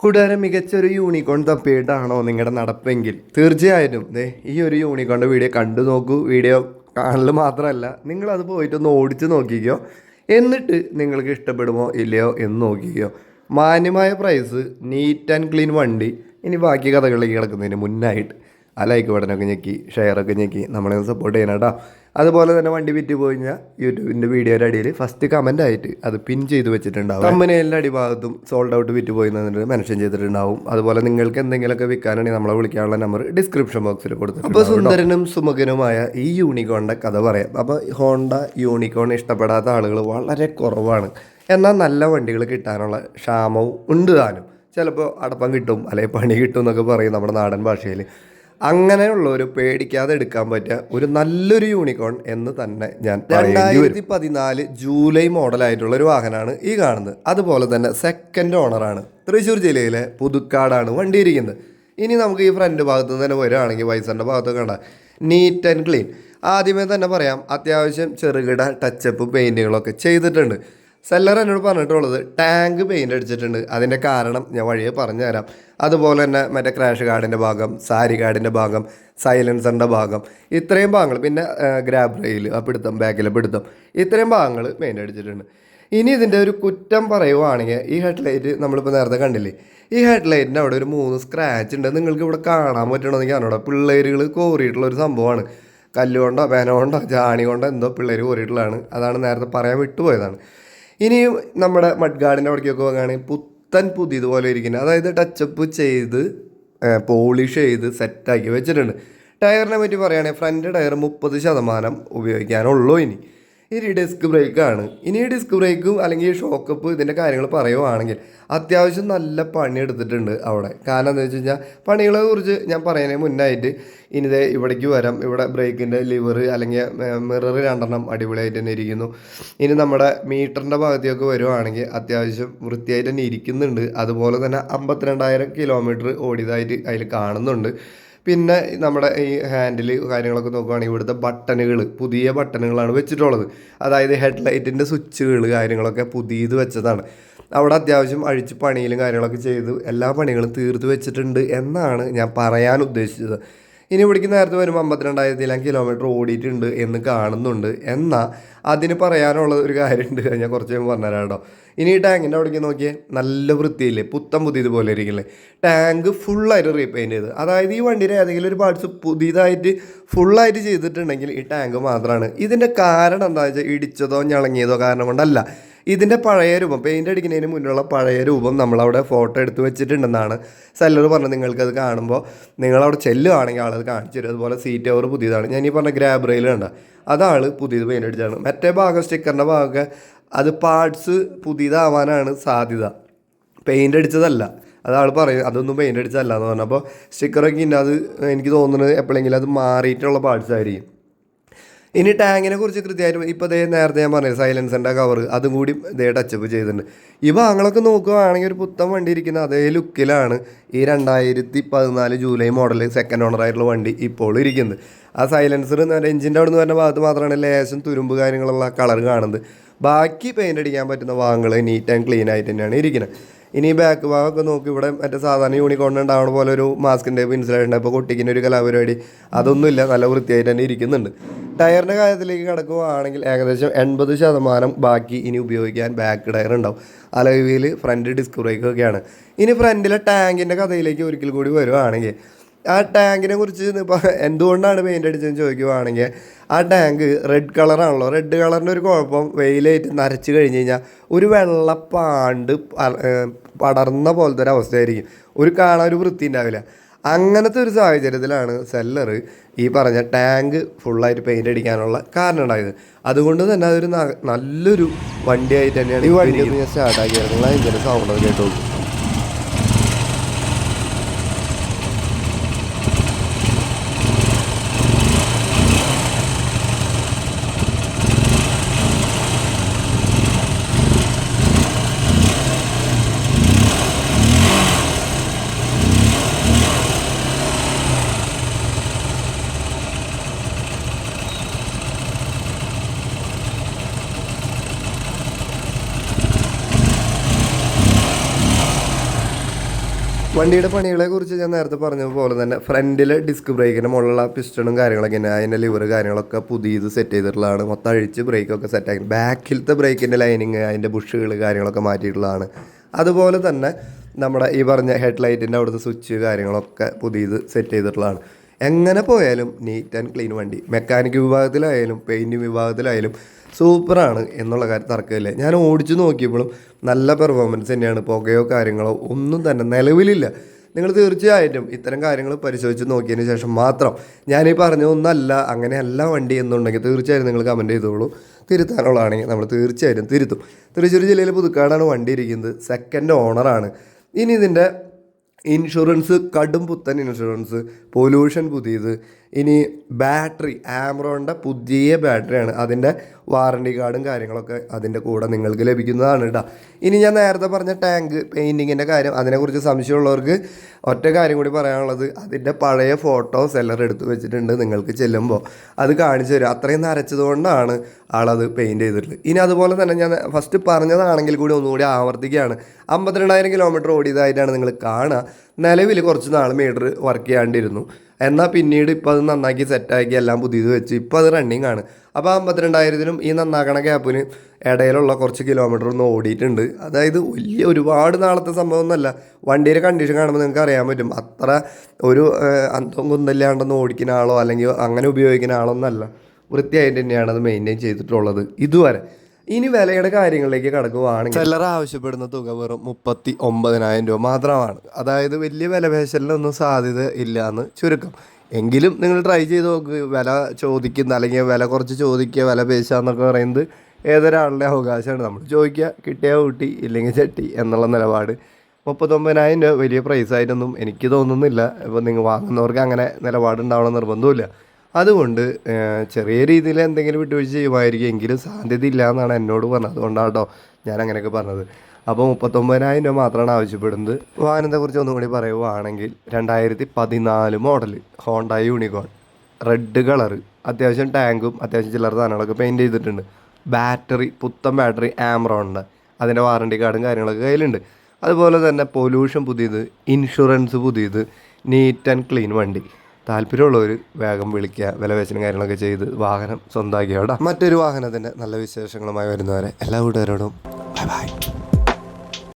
കൂട്ടുകാരൻ മികച്ചൊരു യൂണിക്കോൺ തപ്പിയിട്ടാണോ നിങ്ങളുടെ നടപ്പെങ്കിൽ? തീർച്ചയായിട്ടും. ദേ ഈ ഒരു യൂണിക്കോണിന്റെ വീഡിയോ കണ്ടു നോക്കൂ. വീഡിയോ കാണൽ മാത്രമല്ല നിങ്ങളത് പോയിട്ടൊന്ന് ഓടിച്ച് നോക്കിക്കോ. എന്നിട്ട് നിങ്ങൾക്ക് ഇഷ്ടപ്പെടുമോ ഇല്ലയോ എന്ന് നോക്കിക്കോ. മാന്യമായ പ്രൈസ് നീറ്റ് ആൻഡ് ക്ലീൻ വണ്ടി. ഇനി ബാക്കി കഥകളിലേക്ക് കിടക്കുന്നതിന് മുന്നായിട്ട് ആ ലൈക്ക് ബട്ടനൊക്കെ ഞെക്കി ഷെയറൊക്കെ ഞെക്കി. നമ്മളെ സപ്പോർട്ട് ചെയ്യണം കേട്ടോ. അതുപോലെ തന്നെ വണ്ടി വിറ്റ് പോയി കഴിഞ്ഞാൽ യൂട്യൂബിന്റെ വീഡിയോയുടെ അടിയിൽ ഫസ്റ്റ് കമന്റ് ആയിട്ട് അത് പിൻ ചെയ്ത് വെച്ചിട്ടുണ്ടാവും കമ്പനിയുടെ അടിഭാഗത്തും സോൾഡ് ഔട്ട് വിറ്റ് പോയി എന്നിട്ട് മെൻഷൻ ചെയ്തിട്ടുണ്ടാവും. അതുപോലെ നിങ്ങൾക്ക് എന്തെങ്കിലുമൊക്കെ വിൽക്കാനാണെങ്കിൽ നമ്മളെ വിളിക്കാനുള്ള നമ്പർ ഡിസ്ക്രിപ്ഷൻ ബോക്സിൽ കൊടുത്തു അപ്പോൾ സുന്ദരനും സുമുഖനുമായ ഈ യൂണിക്കോണിന്റെ കഥ പറയാം. അപ്പോൾ ഹോണ്ട യൂണിക്കോൺ ഇഷ്ടപ്പെടാത്ത ആളുകൾ വളരെ കുറവാണ്. എന്നാൽ നല്ല വണ്ടികൾ കിട്ടാനുള്ള ക്ഷാമവും ഉണ്ട് താനും. ചിലപ്പോൾ അടപ്പം കിട്ടും അല്ലെങ്കിൽ പണി കിട്ടും എന്നൊക്കെ പറയും നമ്മുടെ നാടൻ ഭാഷയിൽ. അങ്ങനെയുള്ളവർ പേടിക്കാതെ എടുക്കാൻ പറ്റിയ ഒരു നല്ലൊരു യൂണിക്കോൺ എന്ന് തന്നെ ഞാൻ രണ്ടായിരത്തി പതിനാല് ജൂലൈ മോഡലായിട്ടുള്ള ഒരു വാഹനമാണ് ഈ കാണുന്നത്. അതുപോലെ തന്നെ സെക്കൻഡ് ഓണറാണ് തൃശ്ശൂർ ജില്ലയിലെ പുതുക്കാടാണ് വണ്ടി ഇരിക്കുന്നത് ഇനി നമുക്ക് ഈ ഫ്രണ്ട് ഭാഗത്ത് നിന്ന് തന്നെ വരികയാണെങ്കിൽ വൈസറിന്റെ ഭാഗത്ത് കണ്ട നീറ്റ് ആൻഡ് ക്ലീൻ ആദ്യമേ തന്നെ പറയാം അത്യാവശ്യം ചെറുകിട ടച്ചപ്പ് പെയിന്റുകളൊക്കെ ചെയ്തിട്ടുണ്ട്. സെല്ലർ എന്നോട് പറഞ്ഞിട്ടുള്ളത് ടാങ്ക് പെയിന്റ് അടിച്ചിട്ടുണ്ട്. അതിന്റെ കാരണം ഞാൻ വഴിയെ പറഞ്ഞുതരാം. അതുപോലെ തന്നെ മറ്റേ ക്രാഷ് ഗാർഡിന്റെ ഭാഗം സാരി ഗാർഡിന്റെ ഭാഗം സൈലൻസറിന്റെ ഭാഗം ഇത്രയും ഭാഗങ്ങൾ. പിന്നെ ഗ്രാബ് റെയിൽ ആ പിടുത്തം ബാക്കിലെ പിടുത്തം ഇത്രയും ഭാഗങ്ങൾ പെയിന്റ് അടിച്ചിട്ടുണ്ട്. ഇനി ഇതിന്റെ ഒരു കുറ്റം പറയുവാണെങ്കിൽ ഈ ഹെഡ് ഹെഡ്ലൈറ്റ് നമ്മളിപ്പോൾ നേരത്തെ കണ്ടില്ലേ? ഈ ഹെഡ് ഹെഡ്ലൈറ്റിന്റെ അവിടെ ഒരു മൂന്ന് സ്ക്രാച്ച് ഉണ്ട്. നിങ്ങൾക്ക് ഇവിടെ കാണാൻ പറ്റണമെങ്കിൽ അറിഞ്ഞൂടാ പിള്ളേരുകൾ കോറിയിട്ടുള്ള ഒരു സംഭവമാണ്. കല്ലുകൊണ്ടോ പേന ജാണി കൊണ്ടോ എന്തോ പിള്ളേർ കോറിയിട്ടുള്ളതാണ് അതാണ് നേരത്തെ പറയാൻ വിട്ടുപോയതാണ്. ഇനി നമ്മുടെ മഡ്ഗാർഡിന്റെ അവിടേക്ക് അവിടേക്കൊക്കെ പോകുകയാണെങ്കിൽ പുത്തൻ പുതിയതുപോലെ ഇരിക്കുന്നത് അതായത് ടച്ചപ്പ് ചെയ്ത് പോളിഷ് ചെയ്ത് സെറ്റാക്കി വെച്ചിട്ടുണ്ട്. ടയറിനെ പറ്റി പറയുകയാണെങ്കിൽ ഫ്രണ്ട് ടയർ മുപ്പത് ശതമാനം ഉപയോഗിക്കാനുള്ളൂ ഇനി. ഇനി ഡിസ്ക് ബ്രേക്കാണ് ഇനി ഡിസ്ക് ബ്രേക്കും അല്ലെങ്കിൽ ഷോക്കപ്പ് ഇതിന്റെ കാര്യങ്ങൾ പറയുവാണെങ്കിൽ അത്യാവശ്യം നല്ല പണി എടുത്തിട്ടുണ്ട് അവിടെ. കാരണം എന്താ വെച്ച് കഴിഞ്ഞാൽ പണികളെ കുറിച്ച് ഞാൻ പറയുന്നതിന് മുന്നായിട്ട് ഇനി ദേ ഇവിടേക്ക് വരാം. ഇവിടെ ബ്രേക്കിന്റെ ലിവർ അല്ലെങ്കിൽ മിറർ രണ്ടെണ്ണം അടിപൊളിയായിട്ട് തന്നെ ഇരിക്കുന്നു. ഇനി നമ്മുടെ മീറ്ററിന്റെ ഭാഗത്തേക്ക് വരുവാണെങ്കിൽ അത്യാവശ്യം വൃത്തിയായിട്ട് തന്നെ ഇരിക്കുന്നുണ്ട്. അതുപോലെ തന്നെ അമ്പത്തിരണ്ടായിരം കിലോമീറ്റർ ഓടിയതായിട്ട് അതിൽ കാണുന്നുണ്ട്. പിന്നെ നമ്മുടെ ഈ ഹാൻഡിൽ കാര്യങ്ങളൊക്കെ നോക്കുകയാണെങ്കിൽ ഇവിടുത്തെ ബട്ടണുകൾ പുതിയ ബട്ടണുകളാണ് വെച്ചിട്ടുള്ളത്. അതായത് ഹെഡ് ഹെഡ്ലൈറ്റിന്റെ സ്വിച്ചുകൾ കാര്യങ്ങളൊക്കെ പുതിയത് വെച്ചതാണ്. അവിടെ അത്യാവശ്യം അഴിച്ച് പണിയിലും കാര്യങ്ങളൊക്കെ ചെയ്ത് എല്ലാ പണികളും തീർത്ത് വെച്ചിട്ടുണ്ട് എന്നാണ് ഞാൻ പറയാൻ ഉദ്ദേശിച്ചത്. ഇനി പിടിക്കുന്ന നേരത്തെ വരുമ്പോൾ അമ്പത്തിരണ്ടായിരത്തിലാം കിലോമീറ്റർ ഓടിയിട്ടുണ്ട് എന്ന് കാണുന്നുണ്ട്. എന്നാൽ അതിന് പറയാനുള്ള ഒരു കാര്യമുണ്ട്. ഞാൻ കുറച്ച് കഴിയുമ്പോൾ പറഞ്ഞുതരാം കേട്ടോ. ഇനി ഈ ടാങ്കിന്റെ അവിടേക്ക് നോക്കിയേ നല്ല വൃത്തിയില്ലേ? പുത്തം പുതിയതുപോലെ ഇരിക്കില്ലേ ടാങ്ക് ഫുള്ളായിട്ട് റീപെയിന്റ് ചെയ്ത്. അതായത് ഈ വണ്ടിയുടെ ഏതെങ്കിലും ഒരു പാർട്സ് പുതിയതായിട്ട് ഫുള്ളായിട്ട് ചെയ്തിട്ടുണ്ടെങ്കിൽ ഈ ടാങ്ക് മാത്രമാണ് ഇതിന്റെ കാരണം എന്താ വെച്ചാൽ ഇടിച്ചതോ ഞളങ്ങിയതോ കാരണം കൊണ്ടല്ല. ഇതിന്റെ പഴയ രൂപം പെയിന്റ് അടിക്കുന്നതിന് മുന്നുള്ള പഴയ രൂപം നമ്മളവിടെ ഫോട്ടോ എടുത്ത് വെച്ചിട്ടുണ്ടെന്നാണ് സെല്ലർ പറഞ്ഞത്. നിങ്ങൾക്കത് കാണുമ്പോൾ നിങ്ങളവിടെ ചെല്ലുകയാണെങ്കിൽ ആളത് കാണിച്ചു തരും. അതുപോലെ സീറ്റ് ഓവർ പുതിയതാണ്. ഞാൻ ഈ പറഞ്ഞ ഗ്രാബ് റെയിൽ കണ്ട അതാൾ പുതിയത് പെയിന്റ് അടിച്ചാണ് മറ്റേ ഭാഗം സ്റ്റിക്കറിന്റെ ഭാഗമൊക്കെ അത് പാർട്സ് പുതിയതാവാനാണ് സാധ്യത. പെയിന്റ് അടിച്ചതല്ല. അതാൾ പറയും അതൊന്നും പെയിന്റ് അടിച്ചതല്ല എന്ന് പറഞ്ഞപ്പോൾ സ്റ്റിക്കറൊക്കെ ഉണ്ട് അത് എനിക്ക് തോന്നുന്നത് എപ്പോഴെങ്കിലും അത് മാറിയിട്ടുള്ള പാർട്സ് ആയിരിക്കും. ഇനി ടാങ്കിനെ കുറിച്ച് കൃത്യമായിട്ട് ഇപ്പോൾ ദേ നേരത്തെ ഞാൻ പറഞ്ഞത് സൈലൻസറിന്റെ കവർ അതും കൂടി ദേ ടച്ചപ്പ് ചെയ്തിട്ടുണ്ട്. ഈ ഭാഗങ്ങളൊക്കെ നോക്കുകയാണെങ്കിൽ ഒരു പുത്തൻ വണ്ടി ഇരിക്കുന്ന അതേ ലുക്കിലാണ് ഈ രണ്ടായിരത്തി പതിനാല് ജൂലൈ മോഡൽ സെക്കൻഡ് ഓണർ ആയിട്ടുള്ള വണ്ടി ഇപ്പോൾ ഇരിക്കുന്നത്. ആ സൈലൻസർ എന്ന് പറഞ്ഞാൽ എഞ്ചിന്റെ അവിടെ നിന്ന് വരുന്ന ഭാഗത്ത് മാത്രമാണ് ലേശം തുരുമ്പ് കാര്യങ്ങളുള്ള കളർ കാണുന്നത്. ബാക്കി പെയിന്റ് അടിക്കാൻ പറ്റുന്ന ഭാഗങ്ങൾ നീറ്റ് ആൻഡ് ക്ലീൻ ആയിട്ട് തന്നെയാണ് ഇരിക്കുന്നത്. ഇനി ബാക്ക് ഭാഗമൊക്കെ നോക്കി. ഇവിടെ മറ്റേ സാധാരണ യൂണിക്കോണിന് ഉണ്ടാവുന്ന പോലെ ഒരു മാസ്കിന്റെ ഇൻസുലേഷൻ ഇപ്പോൾ കുട്ടിക്കിന്റെ ഒരു കലാപരിപാടി. അതൊന്നുമില്ല നല്ല വൃത്തിയായിട്ട് തന്നെ ഇരിക്കുന്നുണ്ട്. ടയറിന്റെ കാര്യത്തിലേക്ക് കിടക്കുകയാണെങ്കിൽ ഏകദേശം എൺപത് ശതമാനം ബാക്കി ഇനി ഉപയോഗിക്കാൻ ബാക്ക് ടയർ ഉണ്ടാവും. അലവിയിൽ ഫ്രണ്ട് ഡിസ്ക് ബ്രേക്കൊക്കെയാണ് ഇനി ഫ്രണ്ടിലെ ടാങ്കിന്റെ കഥയിലേക്ക് ഒരിക്കൽ കൂടി വരുവാണെങ്കിൽ ആ ടാങ്കിനെ കുറിച്ച് ഇപ്പോൾ എന്തുകൊണ്ടാണ് പെയിന്റ് അടിച്ചതെന്ന് ചോദിക്കുവാണെങ്കിൽ ആ ടാങ്ക് റെഡ് കളറാണല്ലോ റെഡ് കളറിന്റെ ഒരു കുഴപ്പം വെയിലേറ്റ് നരച്ച് കഴിഞ്ഞ് കഴിഞ്ഞാൽ ഒരു വെള്ളപ്പാണ്ട് പടർന്ന പോലത്തെ ഒരു അവസ്ഥയായിരിക്കും. ഒരു കാണാൻ ഒരു വൃത്തി ഉണ്ടാവില്ല. അങ്ങനത്തെ ഒരു സാഹചര്യത്തിലാണ് സെല്ലർ ഈ പറഞ്ഞ ടാങ്ക് ഫുള്ളായിട്ട് പെയിന്റ് അടിക്കാനുള്ള കാരണം ഉണ്ടായത്. അതുകൊണ്ട് തന്നെ അതൊരു നല്ലൊരു വണ്ടിയായിട്ട് തന്നെയാണ് ഈ വണ്ടി ഞാൻ സ്റ്റാർട്ടാക്കിയായിരുന്നു നിങ്ങൾ സൗണ്ടൊക്കെ സൗണ്ട് കേട്ടോളൂ. വണ്ടിയുടെ പണികളെ കുറിച്ച് ഞാൻ നേരത്തെ പറഞ്ഞ പോലെ തന്നെ ഫ്രണ്ടിലെ ഡിസ്ക് ബ്രേക്കിന് മുകളിലുള്ള പിസ്റ്റണും കാര്യങ്ങളൊക്കെ തന്നെ അതിന്റെ ലിവർ കാര്യങ്ങളൊക്കെ പുതിയത് സെറ്റ് ചെയ്തിട്ടുള്ളതാണ്. മൊത്തം അഴിച്ച് ബ്രേക്കൊക്കെ സെറ്റാക്കി ബാക്കിലത്തെ ബ്രേക്കിന്റെ ലൈനിങ് അതിന്റെ ബുഷുകൾ കാര്യങ്ങളൊക്കെ മാറ്റിയിട്ടുള്ളതാണ്. അതുപോലെ തന്നെ നമ്മുടെ ഈ പറഞ്ഞ ഹെഡ് ലൈറ്റിന്റെ അവിടുത്തെ സ്വിച്ച് കാര്യങ്ങളൊക്കെ പുതിയത് സെറ്റ് ചെയ്തിട്ടുള്ളതാണ്. എങ്ങനെ പോയാലും നീറ്റ് ആൻഡ് ക്ലീൻ വണ്ടി. മെക്കാനിക് വിഭാഗത്തിലായാലും പെയിന്റിങ് വിഭാഗത്തിലായാലും സൂപ്പറാണ് എന്നുള്ള കാര്യം തർക്കമില്ല. ഞാൻ ഓടിച്ചു നോക്കിയപ്പോഴും നല്ല പെർഫോമൻസ് തന്നെയാണ്. പുകയോ കാര്യങ്ങളോ ഒന്നും തന്നെ നിലവിലില്ല. നിങ്ങൾ തീർച്ചയായിട്ടും ഇത്തരം കാര്യങ്ങൾ പരിശോധിച്ച് നോക്കിയതിന് ശേഷം മാത്രം ഞാനീ പറഞ്ഞതൊന്നല്ല അങ്ങനെയല്ല വണ്ടി എന്നുണ്ടെങ്കിൽ തീർച്ചയായും നിങ്ങൾ കമന്റ് ചെയ്തോളൂ. തിരുത്താനുള്ളതാണെങ്കിൽ നമ്മൾ തീർച്ചയായിട്ടും തിരുത്തും. തൃശ്ശൂർ ജില്ലയിൽ പുതുക്കാടാണ് വണ്ടി ഇരിക്കുന്നത്. സെക്കൻഡ് ഓണറാണ് ഇനി ഇതിന്റെ ഇൻഷുറൻസ് കടും പുത്തൻ ഇൻഷുറൻസ് പൊല്യൂഷൻ പുതിയത്. ഇനി ബാറ്ററി ആമറോണിന്റെ പുതിയ ബാറ്ററിയാണ്. അതിന്റെ വാറണ്ടി കാർഡും കാര്യങ്ങളൊക്കെ അതിന്റെ കൂടെ നിങ്ങൾക്ക് ലഭിക്കുന്നതാണ് കേട്ടോ ഇനി ഞാൻ നേരത്തെ പറഞ്ഞ ടാങ്ക് പെയിന്റിങ്ങിന്റെ കാര്യം അതിനെക്കുറിച്ച് സംശയമുള്ളവർക്ക് ഒറ്റ കാര്യം കൂടി പറയാനുള്ളത് അതിന്റെ പഴയ ഫോട്ടോ സെല്ലർ എടുത്ത് വെച്ചിട്ടുണ്ട് നിങ്ങൾക്ക് ചെല്ലുമ്പോൾ അത് കാണിച്ചു തരും. അത്രയും നരച്ചതുകൊണ്ടാണ് ആളത് പെയിന്റ് ചെയ്തിട്ടുള്ളത്. ഇനി അതുപോലെ തന്നെ ഞാൻ ഫസ്റ്റ് പറഞ്ഞതാണെങ്കിൽ കൂടി ഒന്നുകൂടി ആവർത്തിക്കുകയാണ്. അമ്പത്തിരണ്ടായിരം കിലോമീറ്റർ ഓടിയതായിട്ടാണ് നിങ്ങൾ കാണുക. നിലവിൽ കുറച്ച് നാൾ മീറ്റർ വർക്ക് ചെയ്യാണ്ടിരുന്നു. എന്നാൽ പിന്നീട് ഇപ്പോൾ അത് നന്നാക്കി സെറ്റാക്കി എല്ലാം പുതിയത് വെച്ച് ഇപ്പോൾ അത് റണ്ണിങ് ആണ്. അപ്പോൾ അമ്പത്തിരണ്ടായിരത്തിനും ഈ നന്നാക്കണ ഗ്യാപ്പിന് ഇടയിലുള്ള കുറച്ച് കിലോമീറ്റർ ഒന്ന് ഓടിയിട്ടുണ്ട്. അതായത് വലിയ ഒരുപാട് നാളത്തെ സംഭവം ഒന്നല്ല വണ്ടിയുടെ കണ്ടീഷൻ കാണുമ്പോൾ നിങ്ങൾക്ക് അറിയാൻ പറ്റും. അത്ര ഒരു അന്തം കുന്തല്ലാണ്ടെന്ന് ഓടിക്കുന്ന ആളോ അല്ലെങ്കിൽ അങ്ങനെ ഉപയോഗിക്കുന്ന ആളൊന്നല്ല വൃത്തിയായിട്ട് തന്നെയാണ് അത് മെയിന്റെയിൻ ചെയ്തിട്ടുള്ളത്. ഇതുവരെ ഇനി വിലയുടെ കാര്യങ്ങളിലേക്ക് കടക്കുകയാണെങ്കിൽ ചിലർ ആവശ്യപ്പെടുന്ന തുക വെറും മുപ്പത്തി ഒമ്പതിനായിരം രൂപ മാത്രമാണ്. അതായത് വലിയ വില പേശലിനൊന്നും സാധ്യത ഇല്ല എന്ന് ചുരുക്കം. എങ്കിലും നിങ്ങൾ ട്രൈ ചെയ്ത് നോക്ക് വില ചോദിക്കുന്ന അല്ലെങ്കിൽ വില കുറച്ച് ചോദിക്കുക വില പേശുക എന്നൊക്കെ പറയുന്നത് ഏതൊരാളുടെ അവകാശമാണ്. നമ്മൾ ചോദിക്കുക കിട്ടിയ കൂട്ടി ഇല്ലെങ്കിൽ ചട്ടി എന്നുള്ള നിലപാട്. മുപ്പത്തൊമ്പതിനായിരം രൂപ വലിയ പ്രൈസായിട്ടൊന്നും എനിക്ക് തോന്നുന്നില്ല. ഇപ്പോൾ നിങ്ങൾ വാങ്ങുന്നവർക്ക് അങ്ങനെ നിലപാടുണ്ടാവണം നിർബന്ധമില്ല അതുകൊണ്ട് ചെറിയ രീതിയിൽ എന്തെങ്കിലും വിട്ടുവീഴ്ച ചെയ്യുമായിരിക്കും. എങ്കിലും സാധ്യതയില്ല എന്നാണ് എന്നോട് പറഞ്ഞത്. അതുകൊണ്ടാണ് കേട്ടോ ഞാൻ അങ്ങനെയൊക്കെ പറഞ്ഞത്. അപ്പോൾ മുപ്പത്തൊമ്പതിനായിരം രൂപ മാത്രമാണ് ആവശ്യപ്പെടുന്നത്. വാഹനത്തെക്കുറിച്ച് ഒന്നും കൂടി പറയുവാണെങ്കിൽ രണ്ടായിരത്തി പതിനാല് model Honda Unicorn red colour അത്യാവശ്യം ടാങ്കും അത്യാവശ്യം ചില്ലറ സാധനങ്ങളൊക്കെ പെയിന്റ് ചെയ്തിട്ടുണ്ട്. ബാറ്ററി പുത്തൻ ബാറ്ററി ആമറോണിന്റെ അതിന്റെ വാറണ്ടി കാർഡും കാര്യങ്ങളൊക്കെ കയ്യിലുണ്ട്. അതുപോലെ തന്നെ പൊല്യൂഷൻ പുതിയത് ഇൻഷുറൻസ് പുതിയത് നീറ്റ് ആൻഡ് ക്ലീൻ വണ്ടി. താല്പര്യമുള്ളവർ വേഗം വിളിക്കുക വിലവേശനും കാര്യങ്ങളൊക്കെ ചെയ്ത് വാഹനം സ്വന്തമാക്കിയോടാം മറ്റൊരു വാഹനത്തിന്റെ നല്ല വിശേഷങ്ങളുമായി വരുന്നവരെ എല്ലാ കൂട്ടുകാരോടും ബൈ ബൈ